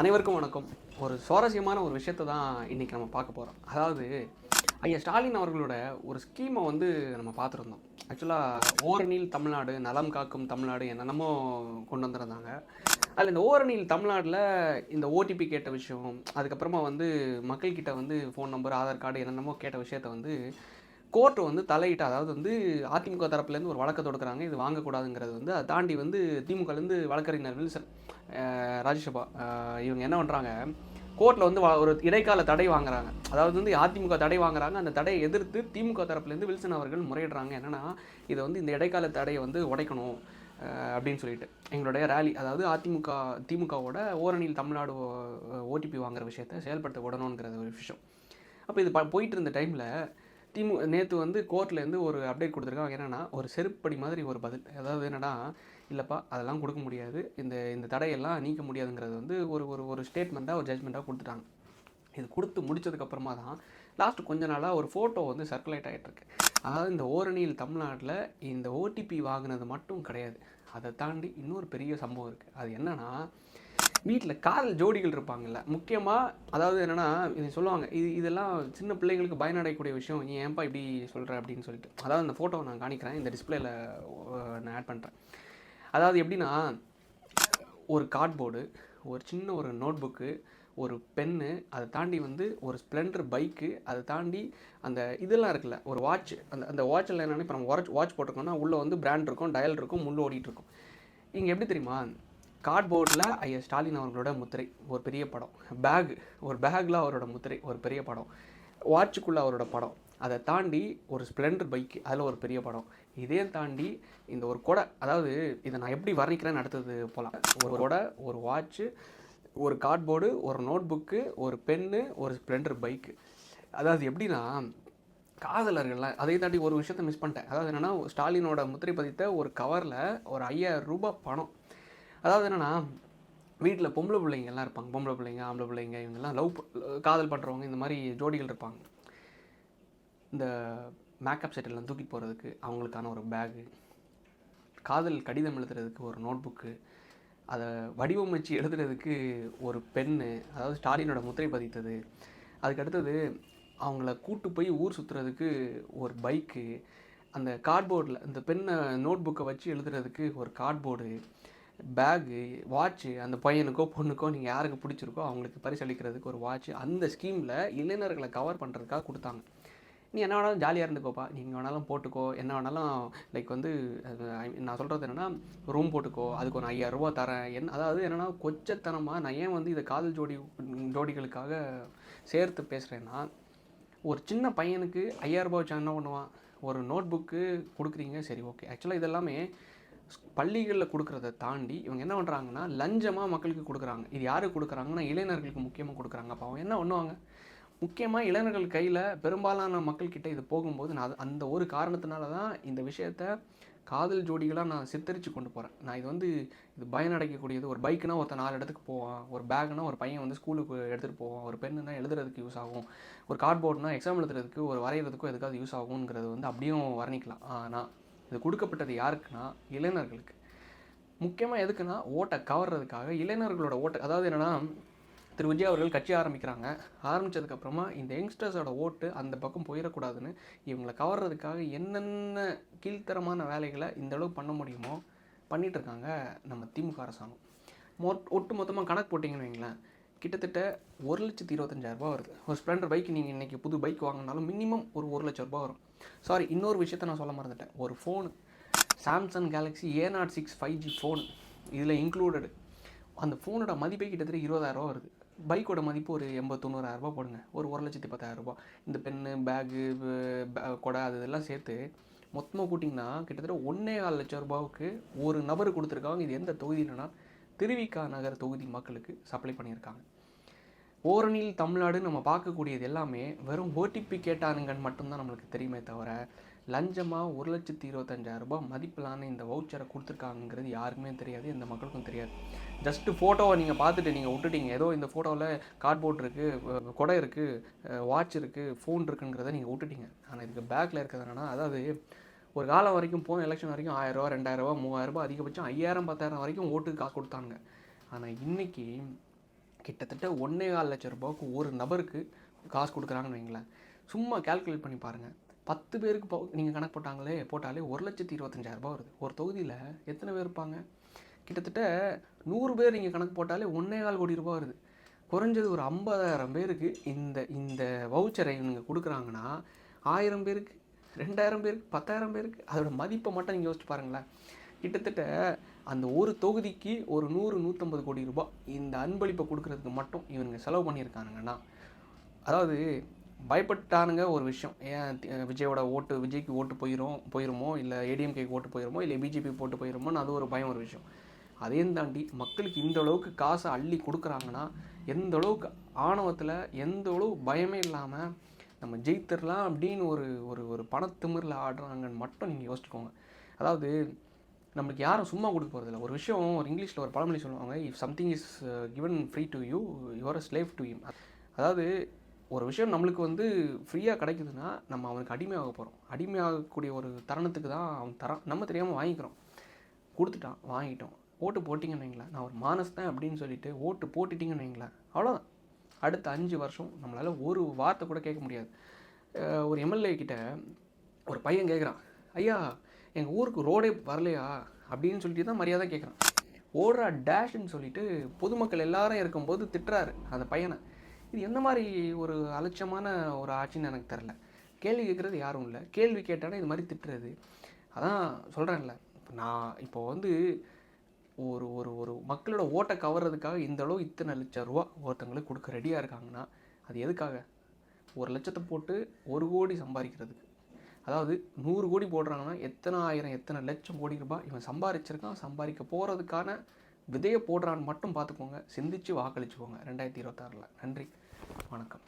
அனைவருக்கும் வணக்கம். ஒரு சுவாரஸ்யமான ஒரு விஷயத்தை தான் இன்றைக்கி நம்ம பார்க்க போகிறோம் அதாவது ஐயா ஸ்டாலின் அவர்களோட ஒரு ஸ்கீமை வந்து நம்ம பார்த்துருந்தோம். ஆக்சுவலாக ஓரணியில் தமிழ்நாடு நலம் காக்கும் தமிழ்நாடு என்னென்னமோ கொண்டு வந்திருந்தாங்க. அதில் இந்த ஓரணியில் தமிழ்நாட்டில் இந்த ஓடிபி கேட்ட விஷயம் அதுக்கப்புறமா வந்து மக்கள்கிட்ட வந்து ஃபோன் நம்பர் ஆதார் கார்டு என்னென்னமோ கேட்ட விஷயத்த வந்து கோர்ட்டு வந்து தலையிட்டு அதாவது வந்து அதிமுக தரப்புலேருந்து ஒரு வழக்கை தொடுக்கிறாங்க இது வாங்கக்கூடாதுங்கிறது வந்து அதை தாண்டி வந்து திமுகலேருந்து வழக்கறிஞர் வில்சன் ராஜ்யசபா இவங்க என்ன பண்ணுறாங்க கோர்ட்டில் வந்து ஒரு இடைக்கால தடை வாங்குறாங்க அதாவது வந்து அதிமுக தடை வாங்குறாங்க அந்த தடையை எதிர்த்து திமுக தரப்புலேருந்து வில்சன் அவர்கள் முறையிடுறாங்க என்னன்னா இதை வந்து இந்த இடைக்கால தடையை வந்து உடைக்கணும் அப்படின்னு சொல்லிட்டு எங்களுடைய ரேலி அதாவது அதிமுக திமுகவோட ஓரணியில் தமிழ்நாடு ஓடிபி வாங்குற விஷயத்தை செயல்படுத்த விடணுங்கிறது ஒரு விஷயம் அப்போ இது ப போயிட்டு இருந்த டைமில் திமு நேற்று வந்து கோர்ட்லேருந்து ஒரு அப்டேட் கொடுத்துருக்காங்க. என்னென்னா ஒரு செருப்படி மாதிரி ஒரு பதில். அதாவது என்னென்னா இல்லைப்பா அதெல்லாம் கொடுக்க முடியாது. இந்த இந்த தடையெல்லாம் நீக்க முடியாதுங்கிறது வந்து ஒரு ஒரு ஒரு ஸ்டேட்மெண்ட்டாக ஒரு ஜட்மெண்ட்டாக கொடுத்துட்டாங்க. இது கொடுத்து முடிச்சதுக்கப்புறமா தான் லாஸ்ட்டு கொஞ்ச நாளாக ஒரு ஃபோட்டோ வந்து சர்க்குலேட் ஆகிட்டுருக்கு அதாவது இந்த ஓரணியில் தமிழ்நாட்டில் இந்த ஓடிபி வாங்கினது மட்டும் கிடையாது. அதை தாண்டி இன்னொரு பெரிய சம்பவம் இருக்குது அது என்னன்னா வீட்டில் காதல் ஜோடிகள் இருப்பாங்கல்ல. முக்கியமாக அதாவது என்னென்னா இது சொல்லுவாங்க இது இதெல்லாம் சின்ன பிள்ளைங்களுக்கு பயனடையக்கூடிய விஷயம். நீ ஏன்பா இப்படி சொல்கிற அப்படின்னு சொல்லிட்டு. அதாவது அந்த ஃபோட்டோவை நான் காணிக்கிறேன் இந்த டிஸ்பிளேல நான் ஆட் பண்ணுறேன் அதாவது எப்படின்னா ஒரு கார்ட்போர்டு ஒரு சின்ன ஒரு நோட்புக்கு ஒரு பென்னு அதை தாண்டி வந்து ஒரு ஸ்ப்ளெண்டர் பைக்கு அதை தாண்டி அந்த இதெல்லாம் இருக்குல்ல ஒரு வாட்ச் அந்த அந்த வாட்சில் என்னென்னா இப்போ நம்ம வாட்ச் வாட்ச் போட்டிருக்கோம்னா உள்ளே வந்து பிராண்ட் இருக்கும் டயல் இருக்கும் முள் ஓடிட்டு இருக்கும். இங்கே எப்படி தெரியுமா கார்ட்போர்டில் ஐயா ஸ்டாலின் அவர்களோட முத்திரை ஒரு பெரிய படம். பேக் ஒரு பேக்கில் அவரோட முத்திரை ஒரு பெரிய படம். வாட்சுக்குள்ளே அவரோட படம். அதை தாண்டி ஒரு ஸ்ப்ளெண்டர் பைக் அதில் ஒரு பெரிய படம். இதையும் தாண்டி இந்த ஒரு கொடை அதாவது இதை நான் எப்படி வர்ணிக்கிறேன்னு அடுத்தது போகலாம் ஒரு கொடை ஒரு வாட்ச்சு ஒரு கார்ட்போர்டு ஒரு நோட்புக்கு ஒரு பென்னு ஒரு ஸ்ப்ளெண்டர் பைக்கு அதாவது எப்படின்னா காதலர்கள்லாம் அதை தாண்டி ஒரு விஷயத்த மிஸ் பண்ணிட்டேன். அதாவது என்னென்னா ஸ்டாலினோட முத்திரை பதித்த ஒரு கவரில் ஒரு ஐயாயிரம் ரூபாய் பணம். அதாவது என்னென்னா வீட்டில் பொம்பளை பிள்ளைங்க எல்லாம் இருப்பாங்க. பொம்பளை பிள்ளைங்க ஆம்பளை பிள்ளைங்க இவங்கெல்லாம் லவ் காதல் பண்ணுறவங்க இந்த மாதிரி ஜோடிகள் இருப்பாங்க. இந்த மேக்கப் செட்டெல்லாம் தூக்கி போகிறதுக்கு அவங்களுக்கான ஒரு பேகு. காதல் கடிதம் எழுதுறதுக்கு ஒரு நோட்புக்கு. அதை வடிவமைச்சு எழுதுறதுக்கு ஒரு பென்னு அதாவது ஸ்டாலினோட முத்திரை பதித்தது. அதுக்கு அடுத்தது அவங்கள கூட்டு போய் ஊர் சுற்றுறதுக்கு ஒரு பைக்கு. அந்த கார்ட்போர்டில் இந்த பெண்ணை நோட் புக்கை வச்சு எழுதுறதுக்கு ஒரு கார்ட்போர்டு. பேகு வாட்ச்சு அந்த பையனுக்கோ பொண்ணுக்கோ நீங்கள் யாருக்கு பிடிச்சிருக்கோ அவங்களுக்கு பரிசளிக்கிறதுக்கு ஒரு வாட்ச் அந்த ஸ்கீமில் இளைஞர்களை கவர் பண்ணுறதுக்காக கொடுத்தாங்க. நீ என்ன வேணாலும் ஜாலியாக இருந்துக்கோப்பா. நீங்கள் வேணாலும் போட்டுக்கோ. என்ன வேணாலும் லைக் வந்து அது, நான் சொல்கிறது என்னென்னா ரூம் போட்டுக்கோ. அதுக்கு ஒரு ஐயாயிரம் ரூபா தரேன். என்ன அதாவது என்னென்னா கொச்சத்தனமாக நான் ஏன் வந்து இதை காதல் ஜோடி ஜோடிகளுக்காக சேர்த்து பேசுகிறேன்னா ஒரு சின்ன பையனுக்கு ஐயாயிரம் ரூபாய் வச்சா என்ன பண்ணுவான்? ஒரு நோட் புக்கு கொடுக்குறீங்க. சரி ஓகே ஆக்சுவலாக இது எல்லாமே பள்ளிகளில் கொடுக்குறத தாண்டி இவங்க என்ன பண்ணுறாங்கன்னா லஞ்சமாக மக்களுக்கு கொடுக்குறாங்க. இது யாருக்கு கொடுக்குறாங்கன்னா இளைஞர்களுக்கு முக்கியமாக கொடுக்குறாங்க. அப்போ அவங்க என்ன பண்ணுவாங்க? முக்கியமாக இளைஞர்கள் கையில் பெரும்பாலான மக்கள்கிட்ட இது போகும்போது நான் அந்த ஒரு காரணத்தினால தான் இந்த விஷயத்த காதல் ஜோடிகளாக நான் சித்தரித்து கொண்டு போகிறேன் நான் இது வந்து இது பயனடைக்கக்கூடியது. ஒரு பைக்குனா ஒருத்தன் நாலு இடத்துக்கு போவான். ஒரு பேக்னா ஒரு பையன் வந்து ஸ்கூலுக்கு எடுத்துகிட்டு போவான். ஒரு பெண்ணுனா எழுதுறதுக்கு யூஸ் ஆகும். ஒரு கார்ட்போர்ட்னா எக்ஸாம் எழுதுறதுக்கு ஒரு வரைகிறதுக்கும் எதுக்காவது யூஸ் ஆகுங்கிறது வந்து அப்படியும் வர்ணிக்கலாம். ஆனால் இது கொடுக்கப்பட்டது யாருக்குன்னா இளைஞர்களுக்கு. முக்கியமாக எதுக்குன்னா ஓட்டை கவர்றதுக்காக இளைஞர்களோட ஓட்டை அதாவது என்னென்னா திரு விஜய் அவர்கள் கட்சி ஆரம்பிக்கிறாங்க. ஆரம்பித்ததுக்கப்புறமா இந்த யங்ஸ்டர்ஸோட ஓட்டு அந்த பக்கம் போயிடக்கூடாதுன்னு இவங்களை கவர்றதுக்காக என்னென்ன கீழ்த்தரமான வேலைகளை இந்த அளவுக்கு பண்ண முடியுமோ பண்ணிகிட்ருக்காங்க இருக்காங்க நம்ம திமுக அரசாங்கம். மொட் ஒட்டு மொத்தமாக கணக்கு போட்டிங்கன்னு வைங்களேன் கிட்டத்தட்ட ஒரு லட்சத்தி இருபத்தஞ்சாயிரரூபா வருது. ஒரு ஸ்ப்ளெண்டர் பைக் நீங்கள் இன்றைக்கி புது பைக் வாங்கினாலும் மினிமம் ஒரு ஒரு லட்ச ரூபா வரும். சாரி இன்னொரு விஷயத்த நான் சொல்ல மறந்துட்டேன். ஒரு phone Samsung Galaxy A nought six five G phone இதில் இன்க்ளூடடு அந்த ஃபோனோட மதிப்பே கிட்டத்தட்ட இருபதாயிரரூவா வருது. பைக்கோட மதிப்பு ஒரு எண்பது தொண்ணூறாயிரரூபா போடுங்க. ஒரு ஒரு லட்சத்தி பத்தாயிரரூபா இந்த பென்னு பேகு கொடை அது இதெல்லாம் சேர்த்து மொத்தமாக கூட்டிங்கன்னா கிட்டத்தட்ட ஒன்றே கால் லட்சம் ரூபாவுக்கு ஒரு நபர் கொடுத்துருக்காங்க. இது எந்த தொகுதியிலனா திருவிக்கா நகர் தொகுதி மக்களுக்கு சப்ளை பண்ணியிருக்காங்க. ஓரணியில் தமிழ்நாடு நம்ம பார்க்கக்கூடியது எல்லாமே வெறும் ஓடிபி கேட்டானுங்கன்னு மட்டும்தான் நம்மளுக்கு தெரியுமே தவிர லஞ்சமாக ஒரு லட்சத்தி இருபத்தஞ்சாயிரம் ரூபாய் மதிப்பிலான இந்த வவுச்சரை கொடுத்துருக்காங்கிறது யாருக்குமே தெரியாது எந்த மக்களுக்கும் தெரியாது. ஜஸ்ட்டு ஃபோட்டோவை நீங்கள் பார்த்துட்டு நீங்கள் விட்டுட்டீங்க. ஏதோ இந்த ஃபோட்டோவில் கார்ட்போர்ட் இருக்குது கொடை இருக்குது வாட்ச் இருக்குது ஃபோன் இருக்குங்கிறத நீங்கள் விட்டுட்டீங்க. ஆனால் இதுக்கு பேக்கில் இருக்கிறது என்னென்னா அதாவது ஒரு காலம் வரைக்கும் போன எலெக்ஷன் வரைக்கும் ஆயிரரூவா ரெண்டாயிரரூவா மூவாயிரரூபா அதிகபட்சம் ஐயாயிரம் பத்தாயிரம் வரைக்கும் ஓட்டுக்கு காசு கொடுத்தாங்க ஆனால் இன்றைக்கி கிட்டத்தட்ட ஒன்றே கால் லட்சம் ரூபாய்க்கு ஒரு நபருக்கு காசு கொடுக்குறாங்கன்னு வைங்களேன். சும்மா கால்குலேட் பண்ணி பாருங்கள் பத்து பேருக்கு போ நீங்கள் கணக்கு போட்டாங்களே போட்டாலே ஒரு லட்சத்தி இருபத்தஞ்சாயிரம் ரூபாய் வருது. ஒரு தொகுதியில் எத்தனை பேர் இருப்பாங்க? கிட்டத்தட்ட நூறு பேர் நீங்கள் கணக்கு போட்டாலே ஒன்றே கால் கோடி ரூபாய் வருது. குறைஞ்சது ஒரு ஐம்பதாயிரம் பேருக்கு இந்த இந்த வவுச்சரை நீங்கள் கொடுக்குறாங்கன்னா ஆயிரம் பேருக்கு ரெண்டாயிரம் பேருக்கு பத்தாயிரம் பேருக்கு அதோடய மதிப்பை மட்டும் நீங்கள் யோசிச்சு பாருங்களேன். கிட்டத்தட்ட அந்த ஒரு தொகுதிக்கு ஒரு நூறு நூற்றம்பது கோடி ரூபாய் இந்த அன்பளிப்பை கொடுக்கறதுக்கு மட்டும் இவனுங்க செலவு பண்ணியிருக்கானுங்கன்னா அதாவது பயப்பட்டானுங்க ஒரு விஷயம். ஏன் விஜயோட ஓட்டு விஜய்க்கு ஓட்டு போயிடும் போயிருமோ இல்லை ஏடிஎம்கேக்கு ஓட்டு போயிருமோ இல்லை பிஜேபி போட்டு போயிருமோன்னு அது ஒரு பயம் ஒரு விஷயம். அதையும் தாண்டி மக்களுக்கு இந்த அளவுக்கு காசை அள்ளி கொடுக்குறாங்கன்னா எந்த அளவுக்கு ஆணவத்தில் எந்த அளவு பயமே இல்லாமல் நம்ம ஜெயித்தரலாம் அப்படின்னு ஒரு ஒரு ஒரு பணத்திமிரில் ஆடுறாங்கன்னு மட்டும் நீங்கள் யோசிச்சுக்கோங்க. அதாவது நம்மளுக்கு யாரும் சும்மா கொடுக்க போகிறதில்ல ஒரு விஷயம் ஒரு இங்கிலீஷில் ஒரு பழமொழி சொல்லுவாங்க if something is given free to you your slave to him அதாவது ஒரு விஷயம் நம்மளுக்கு வந்து ஃப்ரீயாக கிடைக்குதுன்னா நம்ம அவனுக்கு அடிமையாக போகிறோம் அடிமையாகக்கூடிய ஒரு தருணத்துக்கு தான் அவன் தரான் நம்ம தெரியாமல் வாங்கிக்கிறோம். கொடுத்துட்டான் வாங்கிட்டோம். ஓட்டு போட்டிங்கன்னு வைங்களேன். நான் ஒரு மானஸ் தான் அப்படின்னு சொல்லிட்டு ஓட்டு போட்டுட்டிங்கன்னு வைங்களேன். அவ்வளோதான் அடுத்த அஞ்சு வருஷம் நம்மளால் ஒரு வார்த்தை கூட கேட்க முடியாது. ஒரு எம்எல்ஏ கிட்ட ஒரு பையன் கேட்குறான் ஐயா எங்கள் ஊருக்கு ரோடே வரலையா? அப்படின்னு சொல்லிட்டு தான் மரியாதை கேட்குறான் ஓடுறா டேஷ்ன்னு சொல்லிட்டு பொதுமக்கள் எல்லாரும் இருக்கும்போது திட்டுறாரு அந்த பையனை. இது எந்த மாதிரி ஒரு அலட்சியமான ஒரு ஆட்சின்னு எனக்கு தெரில கேள்வி கேட்குறது யாரும் இல்லை. கேள்வி கேட்டானே இது மாதிரி திட்டுறது. அதான் சொல்கிறேன்ல இப்போ நான் இப்போ வந்து ஒரு ஒரு ஒரு மக்களோட ஓட்டை கவர்றதுக்காக இந்த அளவு இத்தனை லட்சம் ரூபா ஒருத்தங்களுக்கு கொடுக்க ரெடியாக இருக்காங்கன்னா அது எதுக்காக? ஒரு லட்சத்தை போட்டு ஒரு கோடி சம்பாதிக்கிறதுக்கு. அதாவது நூறு கோடி போடுறாங்கன்னா எத்தனை ஆயிரம் எத்தனை லட்சம் கோடி ரூபாய் இவன் சம்பாதிச்சிருக்கான் சம்பாதிக்க போகிறதுக்கான விதையை போடுறான்னு மட்டும் பார்த்துக்கோங்க. சிந்திச்சு வாக்களிச்சுக்கோங்க. ரெண்டாயிரத்தி இருபத்தாறில். நன்றி. வணக்கம்.